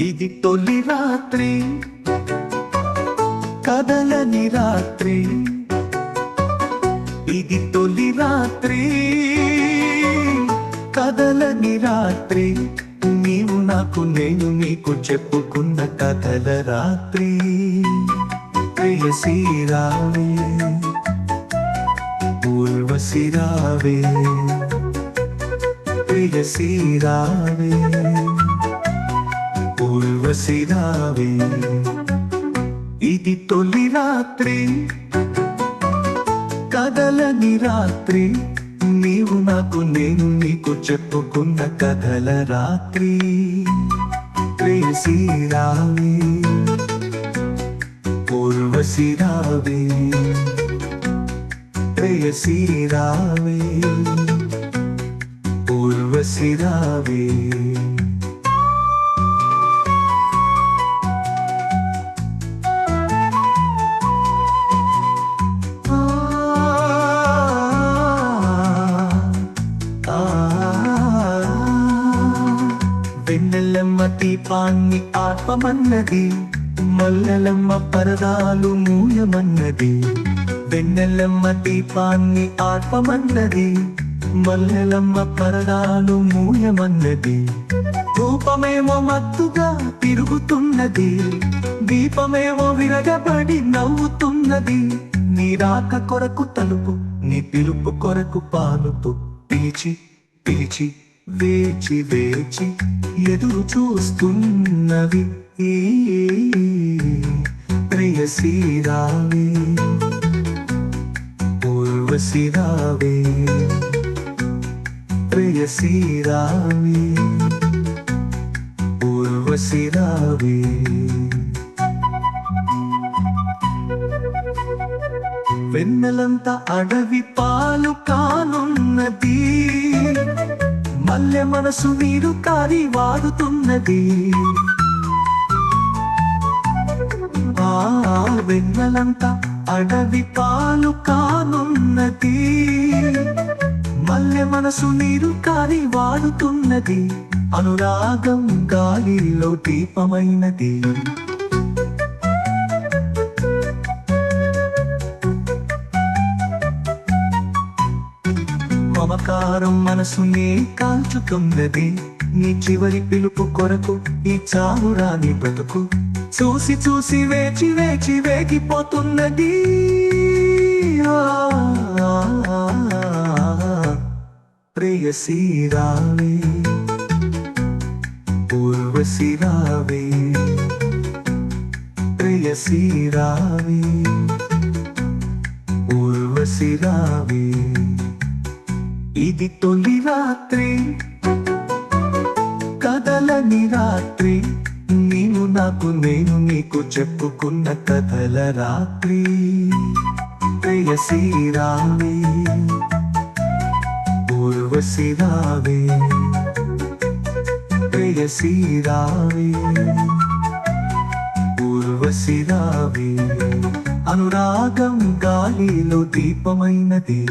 ఇది తొలి రాత్రి. కదలని రాత్రి. ఇది తొలి రాత్రి. కదలని రాత్రి. నీవు నాకు నేను నీకు చెప్పుకున్న కథల రాత్రి. ప్రియసీ రావే ఊర్వశి రావే ఇది తొలి రాత్రి. కదలని రాత్రి. నీవు నాకు నేను నీకు చెప్పుకున్న కథల రాత్రి. ప్రేసిరావే రావే ఊర్వశి రావే దీపాన్ని ఆత్మమన్నది మల్లెలమ్మ పరదాలు మూయమన్నది. వెన్నెలమ్మ దీపాన్ని ఆత్మమన్నది మల్లెలమ్మ పరదాలు మూయమన్నది. ధూపమేమో మత్తుగా తిరుగుతున్నది దీపమేమో విరగబడి నవ్వుతున్నది. నీ రాక కొరకు తలుపు నీ పిలుపు కొరకు పాలుతూ పిలిచి పిలిచి వేచి వేచి ఎదురు చూస్తున్నవి. ఈ ప్రియసీ రావే ఊర్వశి రావే వెన్నెలంత అడవి పాలు కానున్నది. పల్లె మనసు నీరు కారి వాడుతున్నది. ఆ వెన్నలంతా అడవి పాలు కానున్నది. మల్లె మనసు నీరు కారి వాడుతున్నది. అనురాగం గాలిలో దీపమైనది. మమకారం మనసునే కాల్చుతున్నది నీ చివరి పిలుపు కొరకు ఈ చావురాని బ్రతుకు. చూసి చూసి వేచి వేచి వేగిపోతున్నది. ఆ, ఆ, ఆ, ఆ. ఇది తొలి రాత్రి. కదలని రాత్రి. నీవు నాకు నేను నీకు చెప్పుకున్న కథల రాత్రి. ప్రేయసి రావే ఊర్వశి రావే ప్రేయసీ రావే రావే అనురాగం గాలిలో దీపమైనది.